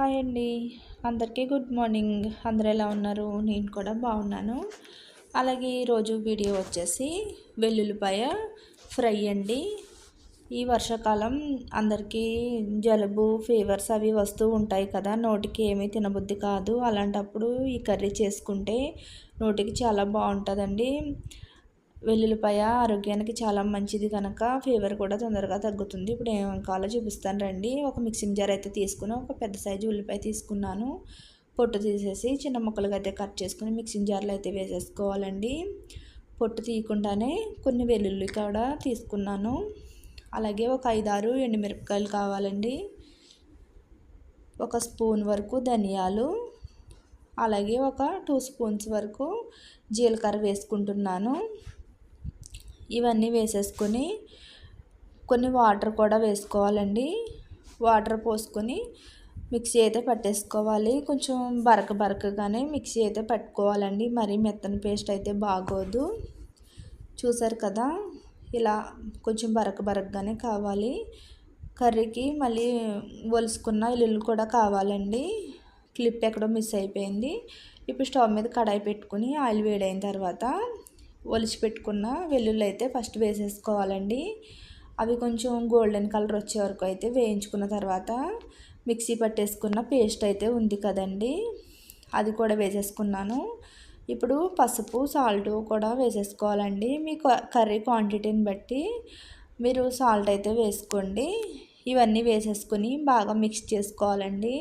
Hi అండి. అందరికీ good morning. అందరు ఎలా ఉన్నారు? నేను కూడా బాగున్నాను. అలాగే ఈరోజు వీడియో వచ్చేసి వెల్లుల్లిపాయ ఫ్రై అండి. ఈ వర్షాకాలం అందరికీ జలుబు ఫీవర్స్ అవి వస్తూ ఉంటాయి కదా. నోటికి ఏమీ తినబుద్ధి కాదు. అలాంటప్పుడు ఈ కర్రీ చేసుకుంటే నోటికి చాలా బాగుంటుందండి. వెల్లుల్లిపాయ ఆరోగ్యానికి చాలా మంచిది కనుక ఫీవర్ కూడా తొందరగా తగ్గుతుంది. ఇప్పుడు ఏం కావాలో చూపిస్తాను రండి. ఒక మిక్సింగ్ జార్ అయితే తీసుకుని ఒక పెద్ద సైజు ఉల్లిపాయ తీసుకున్నాను. పొట్టు తీసేసి చిన్న ముక్కలుగా అయితే కట్ చేసుకుని మిక్సింగ్ జార్లో అయితే వేసేసుకోవాలండి. పొట్టు తీయకుండానే కొన్ని వెల్లుల్లి కూడా తీసుకున్నాను. అలాగే ఒక ఐదారు ఎండుమిరపకాయలు కావాలండి. ఒక స్పూన్ వరకు ధనియాలు అలాగే ఒక టూ స్పూన్స్ వరకు జీలకర్ర వేసుకుంటున్నాను. ఇవన్నీ వేసేసుకొని కొన్ని వాటర్ కూడా వేసుకోవాలండి. వాటర్ పోసుకొని మిక్సీ అయితే పట్టేసుకోవాలి. కొంచెం బరక బరకగానే మిక్సీ అయితే పట్టుకోవాలండి. మరీ మెత్తని పేస్ట్ అయితే బాగోదు. చూసారు కదా ఇలా కొంచెం బరక బరకగానే కావాలి. కర్రీకి మళ్ళీ ఒలుసుకున్న ఇల్లు కూడా కావాలండి. క్లిప్ ఎక్కడో మిస్ అయిపోయింది. ఇప్పుడు స్టవ్ మీద కడాయి పెట్టుకుని ఆయిల్ వేడైన తర్వాత ఒలిచి పెట్టుకున్న వెల్లుల్లి అయితే ఫస్ట్ వేసేసుకోవాలండి. అవి కొంచెం గోల్డెన్ కలర్ వచ్చే వరకు అయితే వేయించుకున్న తర్వాత మిక్సీ పట్టేసుకున్న పేస్ట్ అయితే ఉంది కదండి. అది కూడా వేసేసుకున్నాను. ఇప్పుడు పసుపు సాల్ట్ కూడా వేసేసుకోవాలండి. మీ కర్రీ క్వాంటిటీని బట్టి మీరు సాల్ట్ అయితే వేసుకోండి. ఇవన్నీ వేసేసుకుని బాగా మిక్స్ చేసుకోవాలండి.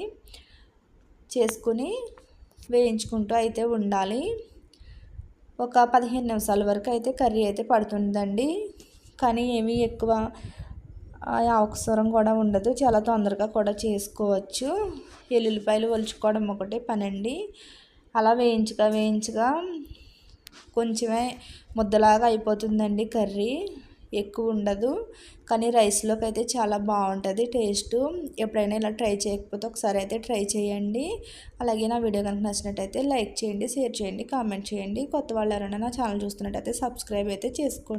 చేసుకుని వేయించుకుంటూ అయితే ఉండాలి. ఒక పదిహేను నిమిషాల వరకు అయితే కర్రీ అయితే పడుతుందండి. కానీ ఏమీ ఎక్కువ అవసరం కూడా ఉండదు. చాలా తొందరగా కూడా చేసుకోవచ్చు. ఎల్లుల్లిపాయలు ఒలుచుకోవడం ఒకటే పనండి. అలా వేయించగా వేయించగా కొంచెమే ముద్దలాగా అయిపోతుందండి కర్రీ. ఎక్కువ ఉండదు కానీ రైస్లోకి అయితే చాలా బాగుంటుంది టేస్ట్. ఎప్పుడైనా ఇలా ట్రై చేయకపోతే ఒకసారి అయితే ట్రై చేయండి. అలాగే నా వీడియో కనుక నచ్చినట్టయితే లైక్ చేయండి షేర్ చేయండి కామెంట్ చేయండి. కొత్త వాళ్ళు ఎవరైనా నా ఛానల్ చూస్తున్నట్టయితే సబ్స్క్రైబ్ అయితే చేసుకోండి.